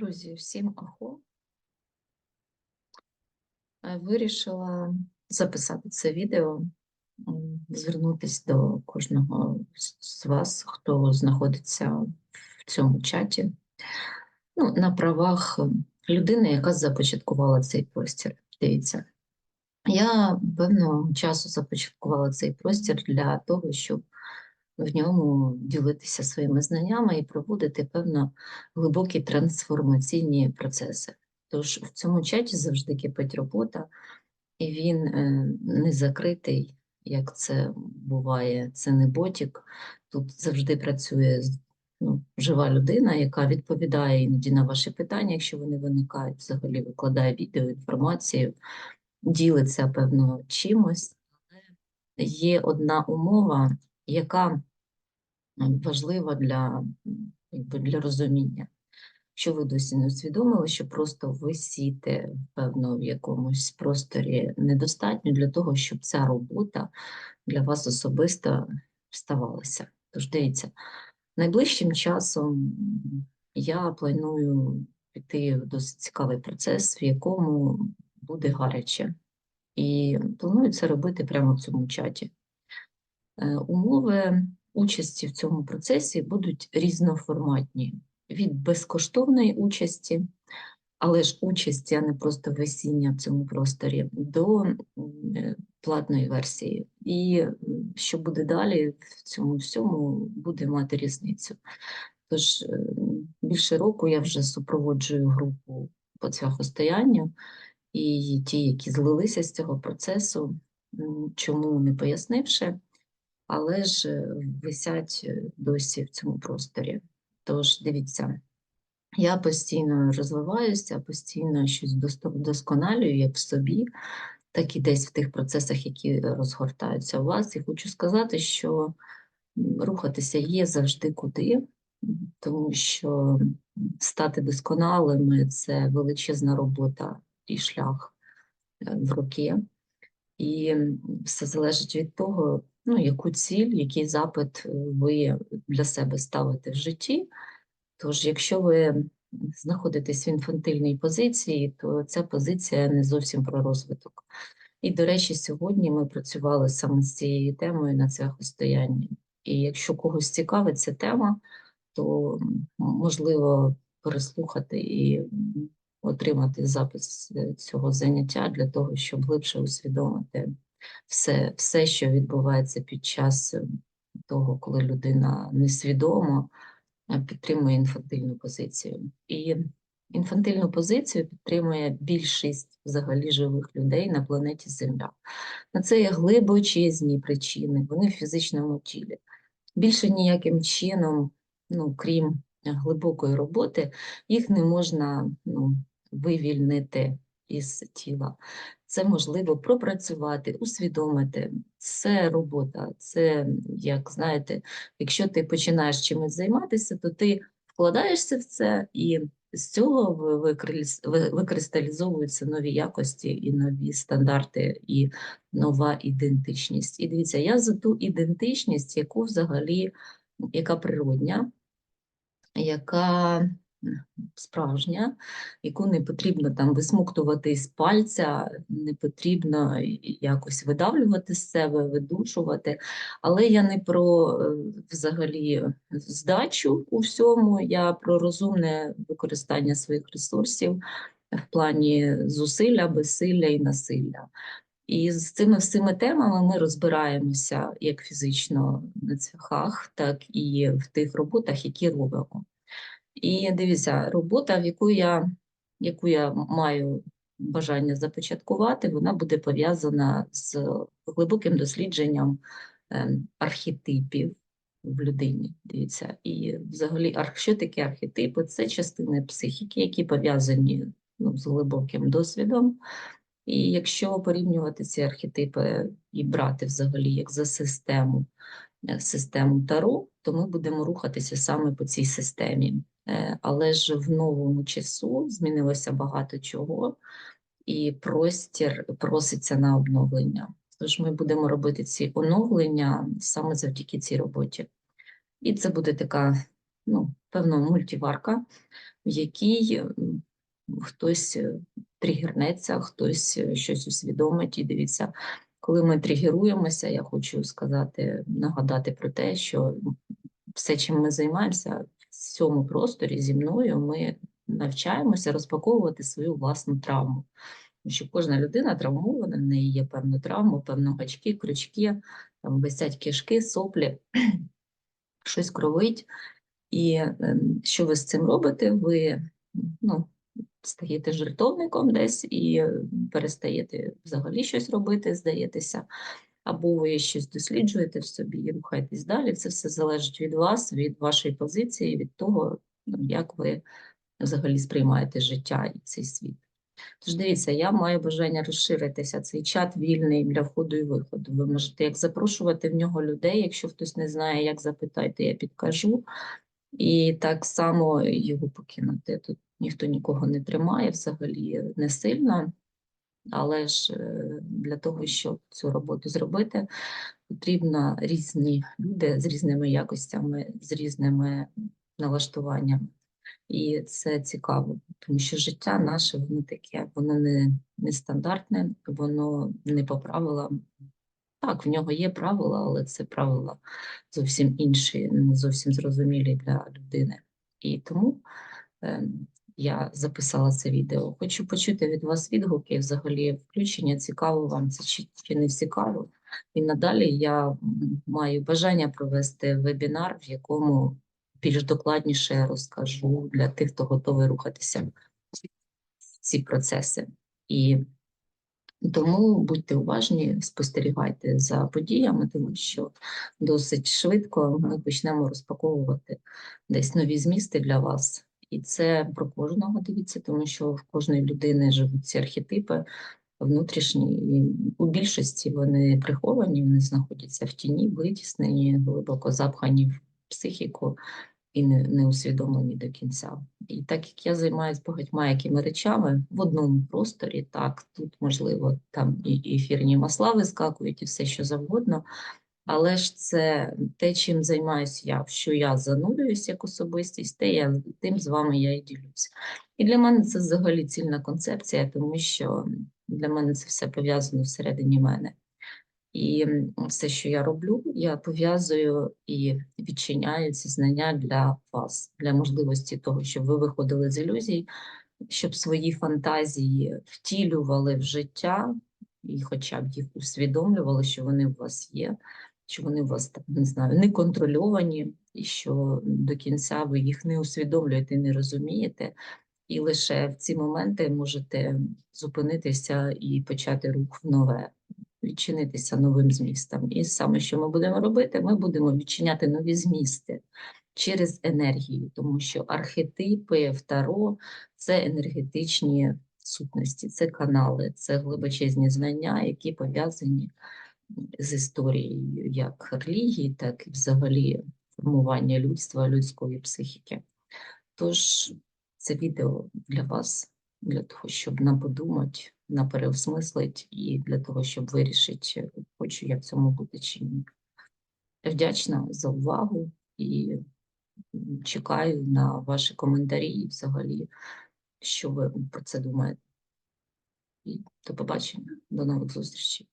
Друзі, всім ахо. Е, Вирішила записати це відео, звернутися до кожного з- вас, хто знаходиться в цьому чаті, ну, на правах людини, яка започаткувала цей простір. Дивіться, я певного часу започаткувала цей простір для того, щоб в ньому ділитися своїми знаннями і проводити певно глибокі трансформаційні процеси. Тож в цьому чаті завжди кипить робота, і він е, не закритий, як це буває, це не ботік. Тут завжди працює ну, жива людина, яка відповідає іноді на ваші питання, якщо вони виникають, взагалі викладає відео, інформацію, ділиться певно чимось. Є одна умова, яка важлива для, якби, для розуміння. Що ви досі не усвідомили, що просто висіти, певно, в якомусь просторі недостатньо для того, щоб ця робота для вас особисто ставалася. Тож дивіться, найближчим часом я планую піти в досить цікавий процес, в якому буде гаряче. І планую це робити прямо в цьому чаті. Е, Умови участі в цьому процесі будуть різноформатні від безкоштовної участі, але ж участі, а не просто весіння в цьому просторі, до е, платної версії. І що буде далі в цьому всьому, буде мати різницю. Тож е, більше року я вже супроводжую групу по цвяхостоянню, і ті, які злилися з цього процесу, чому не пояснивши, але ж е, висять е, досі в цьому просторі. Тож дивіться, я постійно розвиваюся, постійно щось вдосконалюю як в собі, так і десь в тих процесах, які розгортаються у вас. І хочу сказати, що рухатися є завжди куди, тому що стати досконалими це величезна робота і шлях е, в роки. І все залежить від того, ну, яку ціль, який запит е, ви для себе ставите в житті. Тож, якщо ви знаходитесь в інфантильній позиції, то ця позиція не зовсім про розвиток. І, до речі, сьогодні ми працювали саме з цією темою на цвяхостоянні. І якщо когось цікавить ця тема, то можливо переслухати і отримати запис е, цього заняття для того, щоб глибше усвідомити все, все, що відбувається під час е, того, коли людина несвідомо е, підтримує інфантильну позицію. І інфантильну позицію підтримує більшість взагалі живих людей на планеті Земля. На це є глибочезні причини, вони в фізичному тілі. Більше ніяким чином, ну, крім глибокої роботи, їх не можна ну, вивільнити із тіла. Це можливо пропрацювати, усвідомити. Це робота. Це, як знаєте, якщо ти починаєш чимось займатися, то ти вкладаєшся в це, і з цього ви- викристалізовуються нові якості і нові стандарти, і нова ідентичність. І дивіться, я за ту ідентичність, яку взагалі, яка природня, яка справжня, яку не потрібно там висмоктувати з пальця, не потрібно якось видавлювати з себе, видушувати. Але я не про е, взагалі здачу у всьому, я про розумне використання своїх ресурсів в плані зусилля, безсилля і насилля. І з цими всіми темами ми розбираємося як фізично на цвяхах, так і в тих роботах, які робимо. І дивіться, робота, в яку я, яку я маю бажання започаткувати, вона буде пов'язана з глибоким дослідженням ем, архетипів в людині. Дивіться, і взагалі, що таке архетипи? Це частини психіки, які пов'язані ну, з глибоким досвідом. І якщо порівнювати ці архетипи і брати взагалі як за систему, систему Таро, то ми будемо рухатися саме по цій системі. Е, Але ж в новому часу змінилося багато чого, і простір проситься на обновлення. Тож ми будемо робити ці оновлення саме завдяки цій роботі. І це буде така ну, певна мультиварка, в якій хтось е, тригернеться, хтось е, щось усвідомить. І дивіться, коли ми тригеруємося, я хочу сказати, нагадати про те, що все, чим ми займаємося в цьому просторі зі мною, ми навчаємося розпаковувати свою власну травму. Тому що кожна людина травмована, в неї є певна травма, певно гачки, крючки, там висять кишки, соплі, щось кровить. І ем, що ви з цим робите? Ви ну, стаєте жертовником десь і е, перестаєте взагалі щось робити, здаєтеся, або ви щось досліджуєте в собі і рухаєтесь далі. Це все залежить від вас, від вашої позиції, від того, ну, як ви взагалі сприймаєте життя і цей світ. Тож дивіться, я маю бажання розширитися. Цей чат вільний для входу і виходу. Ви можете як запрошувати в нього людей. Якщо хтось не знає, як запитайте, я підкажу. І так само його покинути. Тут ніхто нікого не тримає взагалі не сильно. Але ж е, для того, щоб цю роботу зробити, потрібно різні люди з різними якостями, з різними налаштуваннями. І це цікаво, тому що життя наше, воно таке, воно не, не стандартне, воно не по правилам. Так, в нього є правила, але це правила зовсім інші, не зовсім зрозумілі для людини. І тому е, я записала це відео. Хочу почути від вас відгуки, взагалі включення, цікаво вам це чи, чи не цікаво. І надалі я маю бажання провести вебінар, в якому більш докладніше розкажу для тих, хто готовий рухатися в ці процеси. І тому будьте уважні, спостерігайте за подіями, тому що досить швидко ми почнемо розпаковувати десь нові змісти для вас. І це про кожного дивіться, тому що в кожної людини живуть ці архетипи внутрішні, і у більшості вони приховані, вони знаходяться в тіні, витіснені, глибоко запхані в психіку і не, не усвідомлені до кінця. І так як я займаюся багатьма якими речами в одному просторі, так, тут, можливо, там і ефірні масла вискакують, і все що завгодно, але ж це те, чим займаюся я, що я занурююсь як особистість, те я, тим з вами я і ділюсь. І для мене це взагалі цільна концепція, тому що для мене це все пов'язано всередині мене. І все, що я роблю, я пов'язую і відчиняю ці знання для вас, для можливості того, щоб ви виходили з ілюзій, щоб свої фантазії втілювали в життя, і хоча б їх усвідомлювали, що вони у вас є, що вони у вас там, не знаю, не контрольовані, і що до кінця ви їх не усвідомлюєте, не розумієте. І лише в ці моменти можете зупинитися і почати рух в нове відчинитися новим змістам. І саме, що ми будемо робити, ми будемо відчиняти нові змісти через енергію, тому що архетипи в Таро – це енергетичні сутності, це канали, це глибочезні знання, які пов'язані з історією як релігії, так і взагалі формування людства, людської психіки. Тож це відео для вас, для того, щоб нам подумати, на переосмислить і для того, щоб вирішити, хочу я в цьому бути чи ні. Вдячна за увагу і чекаю на ваші коментарі і взагалі, що ви про це думаєте. І до побачення, до нових зустрічей.